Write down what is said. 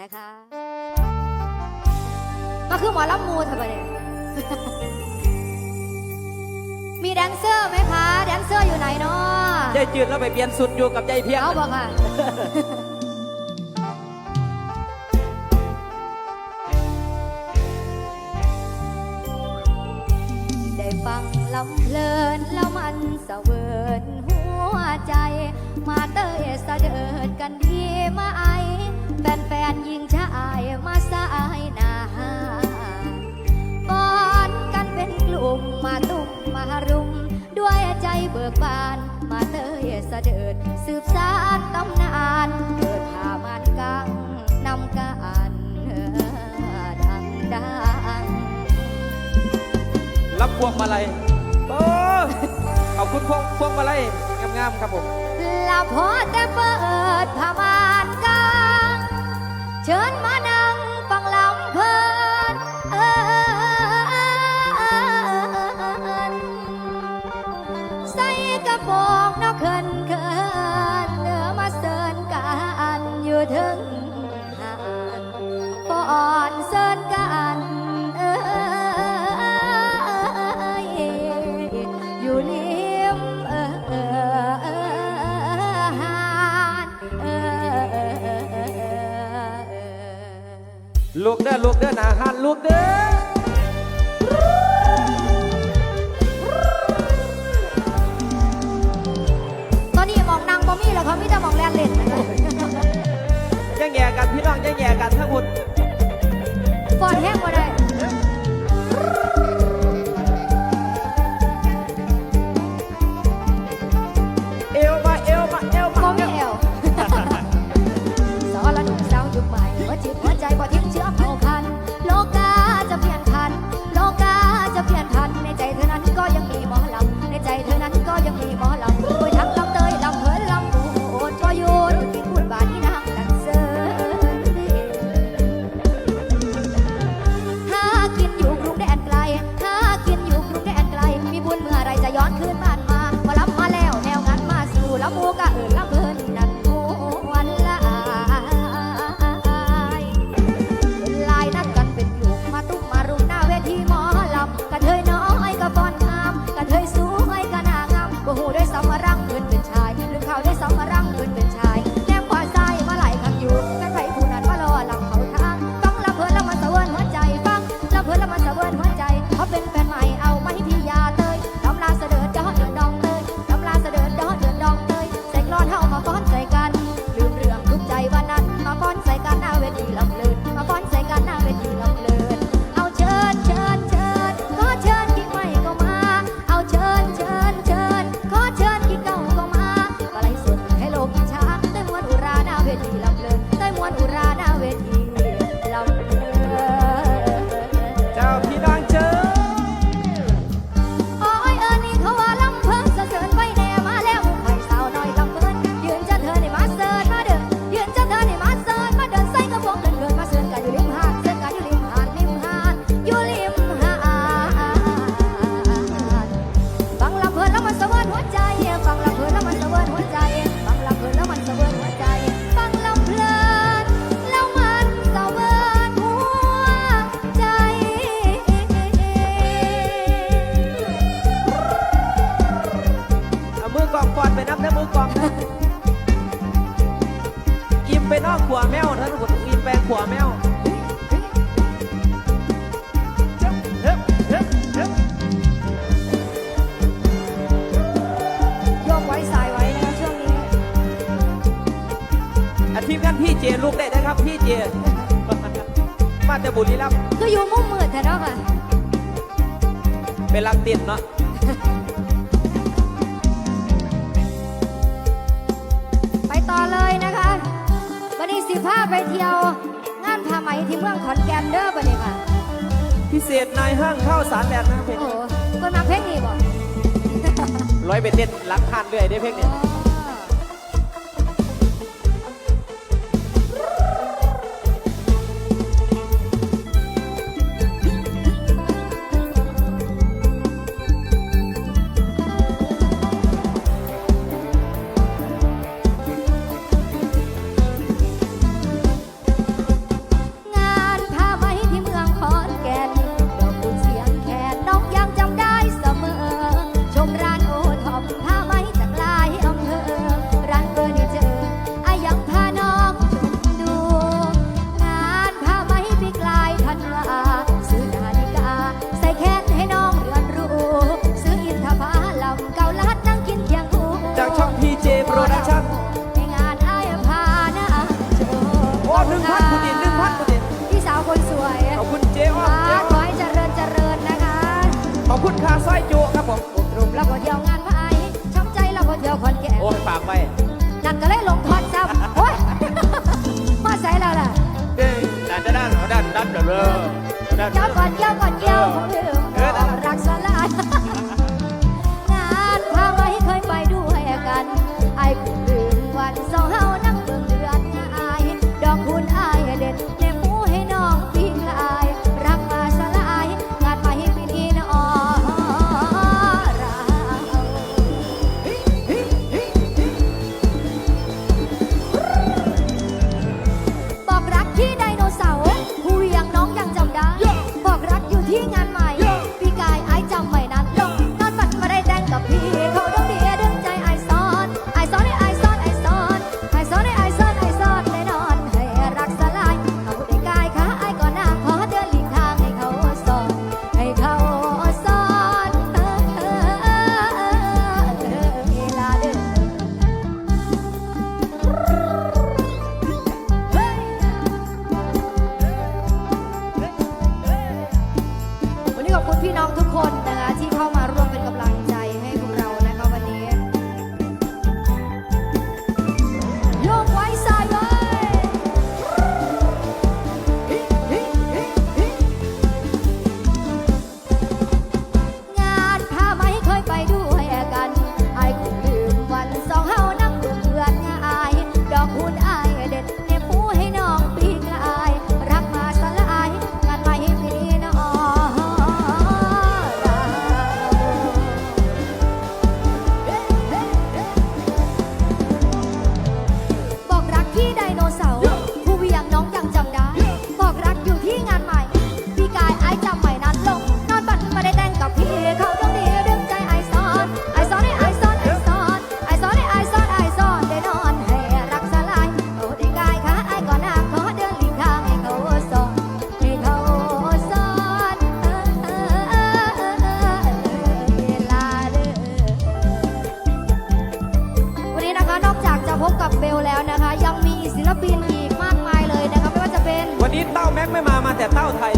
นะคะ ก็คือหมอลำมูทำไมเนี่ยมีแดนเซอร์ไหมคะ แดนเซอร์อยู่ไหนเนาะยจยจืดแล้วไปเปลี่ยนสุดอยู่กับยจยเพียงเขาบอกค่ะ ได้ฟังลำเพลินแล้วมันสเสวินหัวใจ มาเตยเสดิดกันดีมาไอ แฟนๆยิงชายมาสายหนาปอนกันเป็นกลุ่มมาตุ้มมารุม ด้วยใจเบิกบาน มาเตยเสด็ดสืบสานต้องนานเกิดผ่ามันกังนำกันดังดังรับพวงมาลัยเอ้ขอบคุณพวงพวงมาลัยงามๆครับผม ละพอจะเปิดผ่ามันกัง เชิญมานา ลูกเด้อลูกเด้อหนาหันลูกเด้อตอนนี้หมองนางบ่มีแล้วเขามีแต่หมองแลนเล่นนะคะ ยังแย่กันพี่น้องยังแย่กันทั้งหมด บุรีรัมย์ก็อยู่มุมมืดแต่เนาะค่ะ เป็นรักติดเนาะไปต่อเลยนะคะวันนี้สิผ้าไปเที่ยว งานผ้าไหมที่เมืองขอนแก่นเด้อบันนี้ค่ะ พิเศษนายห้างเข้าสารแหลกนะเพลงโอ้นมาเพลงนี้บ่ร้อยเป็นเต้นลักทานเรื่อยได้เพลงเนี่ย คุณค่าซอยจุครับผมกลุ่มเราก็เดียวงานพายช้ำใจเราก็เดียวคนแก่โอ้ยฝากไว้นั่นก็เลยลงทอดซ้ำโอ้ยมาใส่แล้วล่ะเด้งด้านด้านด้านด้านเด้อเด้จ้าก่อนเจ้าก่อนเจ้าของเดิม พบกับเบลแล้วนะคะ ยังมีศิลปินอีกมากมายเลยนะคะไม่ว่าจะเป็นวันนี้เต้าแม็กไม่มามาแต่เต้าไทย